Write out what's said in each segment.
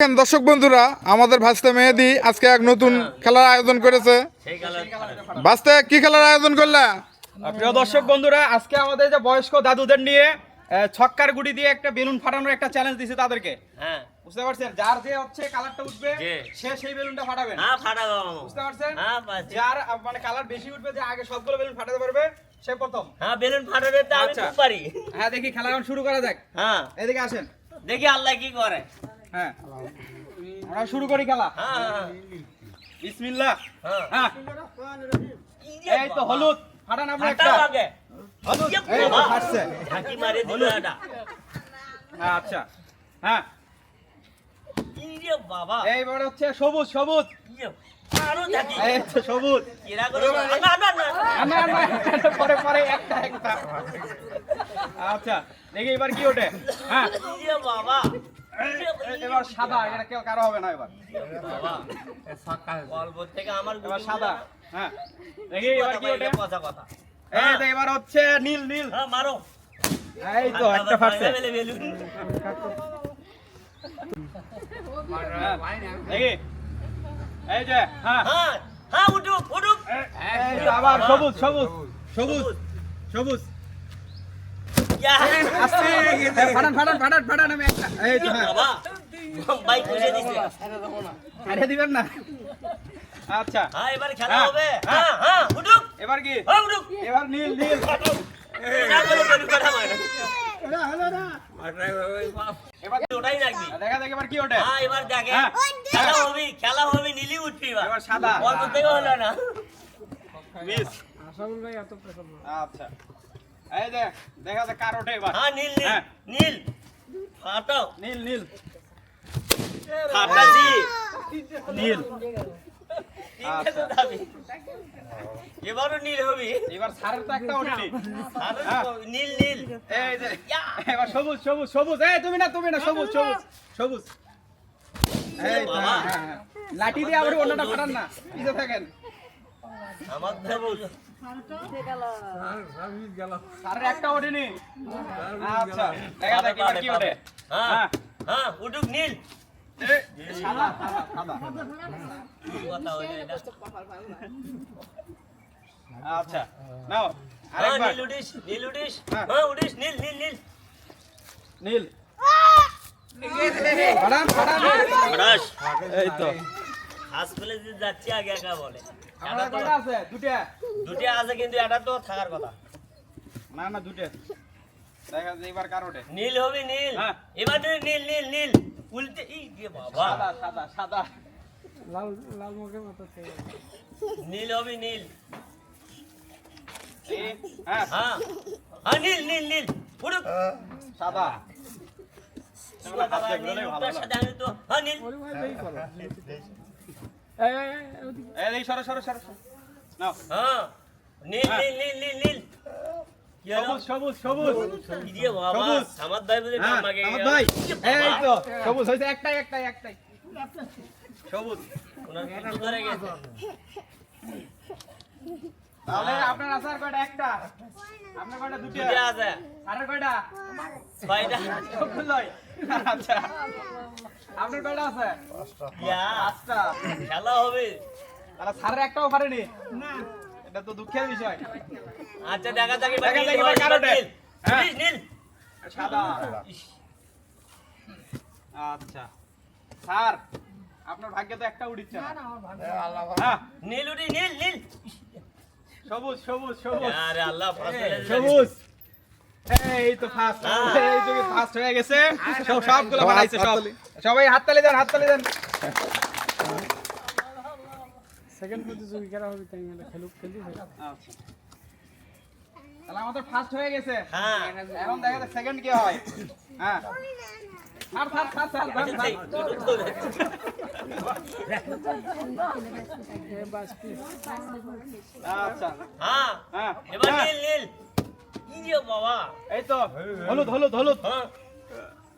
দেখেন দর্শক বন্ধুরা আমাদের ভাস্তে মেহেদি আজকে এক নতুন খেলার আয়োজন করেছে। সেই ভাস্তে কি খেলার আয়োজন করলা? প্রিয় দর্শক বন্ধুরা আজকে আমাদের যে বয়স্ক দাদুদের নিয়ে ছক্কার গুটি দিয়ে একটা বেলুন ফাটানোর একটা চ্যালেঞ্জ দিছে তাদেরকে। হ্যাঁ। বুঝতে পারছেন? যার যে হচ্ছে কালারটা উঠবে সে সেই বেলুনটা ফাটাবেন হ্যাঁ ফাটাবো। বুঝতে পারছেন? হ্যাঁ পাচ্ছি। যার মানে কালার বেশি উঠবে যে আগে সবগুলো বেলুন ফাটাতে পারবে সে প্রথম। হ্যাঁ বেলুন ফাটাতে তো আমি আচ্ছা। খুব পারি। হ্যাঁ দেখি খেলা এখন শুরু করা যাক। হ্যাঁ। এদিকে আসেন। দেখি আল্লাহ কি করে। হ্যাঁ। আমরা শুরু করি খেলা। হ্যাঁ হ্যাঁ, বিসমিল্লাহ। হ্যাঁ। হ্যাঁ। এই তো হলুদ ফাটান আমরা একটা। আগে। হলুদ ইয়ে এই তো বাবা। ফাটছে। ঝাঁকি মারে দিল এটা। হ্যাঁ, আচ্ছা। হ্যাঁ। ইয়ে বাবা। এইবারে হচ্ছে সবুজ সবুজ। ইয়ে আরও ঝাঁকি। এই তো সবুজ। কিরা করে না না না। না পরে পরে একটা একটা। আচ্ছা দেখি এবার কি ওঠে। হ্যাঁ। বাবা ইয়ে এ- এবার সাদা এটা কেউ কারও হবে না এবার। বাবা অল্প থেকে আমার এবার সাদা হ্যাঁ। দেখি এবার কি ওঠে? কথা কথা। এই তো এবার হচ্ছে নীল নীল। হ্যাঁ মারো। এই তো একটা ফাটছে। বেলে বেলুন হ্যাঁ, দেখি। এই যে হ্যাঁ। হ্যাঁ হ্যাঁ উঠুক উঠুক। এই আবার সবুজ সবুজ সবুজ। সবুজ। ফাটান ফাটান ফাটান ফাটান আমি একটা এই তো হ্যাঁ বাবা বাইক খুঁজে দিছে আরে দিবেন না আচ্ছা হ্যাঁ এবার খেলা হ্যাঁ, হবে হ্যাঁ। হ্যাঁ হ্যাঁ উঠুক এবার কি হ্যাঁ উঠুক এবার নীল নীল না করে বেলুন কাটা মারে এবার ওটাই রাখবি দেখা দেখ এবার কি ওঠে হ্যাঁ এবার দেখে হ্যাঁ। খেলা হবে খেলা হবে নীলি উঠবি এবার এবার সাদা অল্প না আচ্ছা এই যে দেখা যাক কার ওঠে এবার। হ্যাঁ নীল নীল হ্যাঁ। নীল। ফাটাও। নীল নীল। ফাটাছি নীল। দাবি। এবারও নীল হবি। এবার সারের তো একটা আর হ্যাঁ। নীল নীল। এই যে এবার সবুজ সবুজ সবুজ। এই তুমি না তুমি না সবুজ সবুজ সবুজ। এই হ্যাঁ। লাঠি দিয়ে আবার অন্যটা ফাটান না। পিছে থাকেন আমার সবুজ। একটা ওঠেনি। আচ্ছা দেখা যাক এবার কি ওঠে। হ্যাঁ হ্যাঁ। হ্যাঁ উঠুক নীল। আচ্ছা নাও হ্যাঁ আরেকবার। নীল উঠিস নীল উঠিস। হ্যাঁ। উঠিস নীল নীল নীল। নীল। এই তো। হাসপাতালে যে যাচ্ছি আগে একা বলে। এটা কয়টা আছে? দুটা দুটি আছে কিন্তু এটা তো থাকার কথা। না না দুটা দেখা যায় এবার কার ওঠে? নীল হবে নীল। হ্যাঁ। এবার তুই নীল নীল নীল। উল্টে ই রে বাবা। সাদা সাদা সাদা। নীল হবে নীল। হ্যাঁ। হ্যাঁ। নীল নীল নীল। উঠুক সাদা। নীল। তো হ্যাঁ নীল। এই সরো সরো সরো। নাও। হ্যাঁ নীল হ্যাঁ। নীল নীল নীল নীল। সবুজ সবুজ সবুজ। কি বাবা ভাই বলে হ্যাঁ আমাকে আমার ভাই। এই তো সবুজ একটাই একটাই একটাই। সবুজ। ওনার ধরে গেছে? তাহলে আপনার আছে আর কয়টা? একটা। আপনার কয়টা? দুটো দুটি আছে। আরের কয়টা? ছয়টা। আচ্ছা। আপনার কয়টা আছে? পাঁচটা। খেলা হবে। স্যারের একটাও পারেনি? না এটা তো দুঃখের বিষয়। আচ্ছা দেখা যাক দেখা নীল যাক হয়। নীল। সাদা। আচ্ছা। স্যার আপনার ভাগ্যে তো একটা উঠিচ্ছে না। হ্যাঁ। নীল উঠি নীল নীল। সবুজ সবুজ সবুজ। আরে আল্লাহ সবুজ। এই তো ফার্স্ট এই তো ফার্স্ট হয়ে গেছে। সব সবগুলো বানাইছে সব। সবাই হাততালি দেন হাততালি দেন। সেকেন্ড প্রতিযোগিতা হবে তাই মানে খেলুক খেলি আচ্ছা। তাহলে আমাদের ফার্স্ট হয়ে গেছে। হ্যাঁ। এখন দেখা যাক সেকেন্ড কি হয়। হ্যাঁ। আচ্ছা। হ্যাঁ হ্যাঁ। এবার হ্যাঁ, নীল নীল। কি বাবা। এই তো হলুদ হলুদ হলুদ। হ্যাঁ।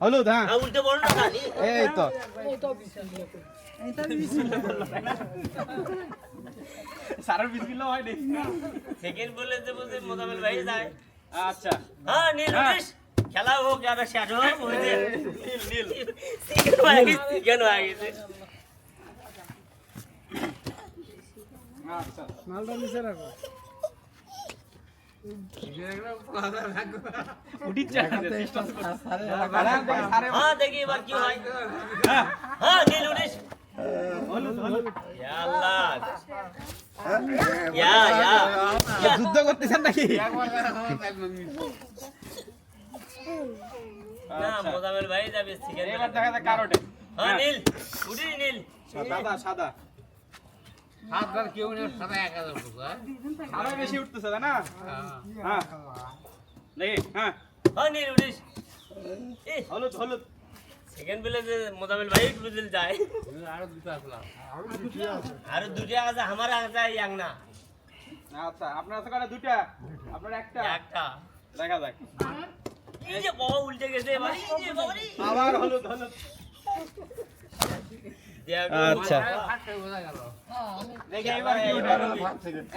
হলুদ উল্টে না খালি এই তো। সেকেন্ড বলে যে মোজামেল ভাই যায়। আচ্ছা। হ্যাঁ নীল খেলা হোক আর শেষ হোক ওই যে নীল নীল। চিকেন হয়ে গেছে হয়ে আচ্ছা মালটা নিচে রাখো। হ্যাঁ দেখি এবার কি হয়। হ্যাঁ। নীল ইয়া ইয়া ইয়া ইয়া। যুদ্ধ করতেছেন নাকি? না মোজামেল ভাই যাবে চিকেন এবার দেখা যাক কারোটে হ্যাঁ নীল উঠিস নীল। সাদা সাদা। সাদা বেশি উঠতেছে না? হ্যাঁ। দেখি হ্যাঁ। হ্যাঁ নীল উঠিস। এ হলুদ হলুদ। সেকেন্ড বেলে যে মোজামেল ভাই বুঝল যায়। আর দুটো আছে আমার আছে ইয়াং না। আচ্ছা আপনার তো কাটা? দুটা? আপনার একটা? একটা। দেখা যাক। এই যে বাবা উল্টে গেছে। আবার হলুদ হলুদ আচ্ছা। দেখি এবার কি উঠে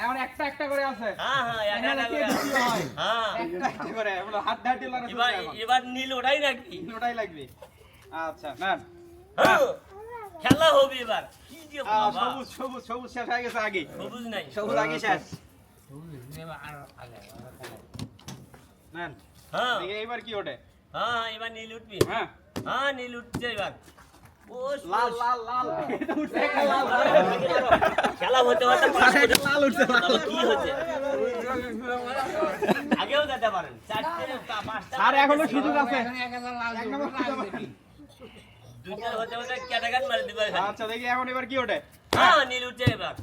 এখন একটা একটা করে আছে। হ্যাঁ হ্যাঁ হয়? হ্যাঁ। এবার এবার নীল ওটাই নাকি? ওটাই লাগবে। আচ্ছা না হ্যাঁ খেলা হবে এবার। কি যে বাবা। সবুজ সবুজ সবুজ শেষ হয়ে গেছে আগে। সবুজ নাই। সবুজ আগে শেষ। নেন হ্যাঁ। দেখি এবার কি ওঠে। হ্যাঁ এবার নীল উঠবি। হ্যাঁ। হ্যাঁ নীল উঠছে এবার। ও লাল লাল লাল। খেলা হতে হতে লাল উঠছে কি হচ্ছে? আগেও যেতে পারেন। চারটে পাঁচটা আর এখনও সুযোগ আছে। এক নম্বর সুযোগ আছে। দুইটা হতে হতে ক্যাটাগান মারি দিবে আচ্ছা দেখি এখন এবার কি ওঠে। হ্যাঁ নীল উঠছে এবার।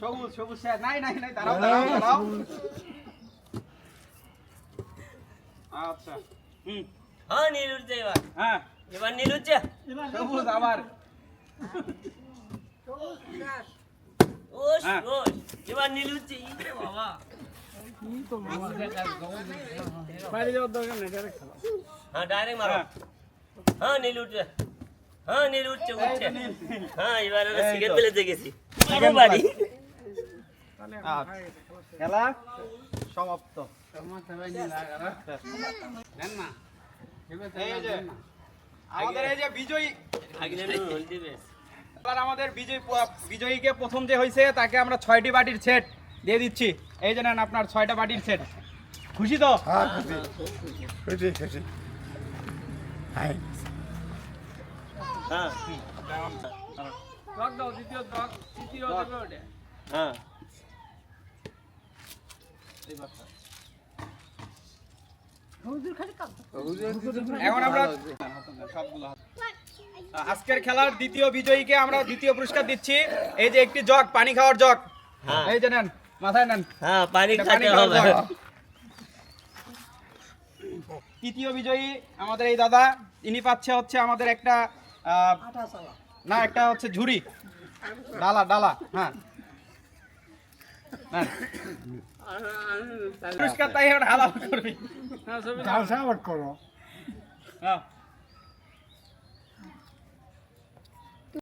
সবুজ সবুজ নাই নাই নাই দাঁড়াও দাঁড়াও দাঁড়াও। আচ্ছা। হুম। হ্যাঁ নীল উঠছে এবার। হ্যাঁ। এবার নীল উঠছে। সবুজ আবার। হ্যাঁ। ওস এবার নীল উঠছে। ই রে বাবা। বাইরে যাওয়ার দরকার নেই ডাইরেক্ট খেলা। হ্যাঁ ডাইরেক্ট মারো। হ্যাঁ। হ্যাঁ নীল উঠছে। হ্যাঁ নীল উঠছে উঠছে। নীল, নীল। হ্যাঁ এবার তো। সিগারেট পেলে দেখেছি আচ্ছা। খেলা। সমাপ্ত। আমাদের এই যে বিজয়ী এবার আমাদের বিজয়ী বিজয়ীকে প্রথম যে হয়েছে তাকে আমরা ছয়টি বাটির সেট দিয়ে দিচ্ছি। এই যে নেন আপনার ছয়টা বাটির সেট। খুশি তো? হ্যাঁ খুশি। খুশি হ্যাঁ। দ্বিতীয় দগ তৃতীয় দগ। দেবে ওটা। হ্যাঁ। এখন আমরা আজকের খেলার দ্বিতীয় বিজয়ীকে আমরা দ্বিতীয় পুরস্কার দিচ্ছি। এই যে একটি জগ পানি খাওয়ার জগ। হ্যাঁ। এই যে নেন মাথায় নেন। হ্যাঁ পানি খাওয়ার জগ। তৃতীয় বিজয়ী আমাদের এই দাদা ইনি পাচ্ছে হচ্ছে আমাদের একটা আহ, না একটা হচ্ছে ঝুড়ি। ডালা ডালা হ্যাঁ নেন। পুরস্কার তাই এখন হালাল করবি হ্যাঁ ছবি করো হ্যাঁ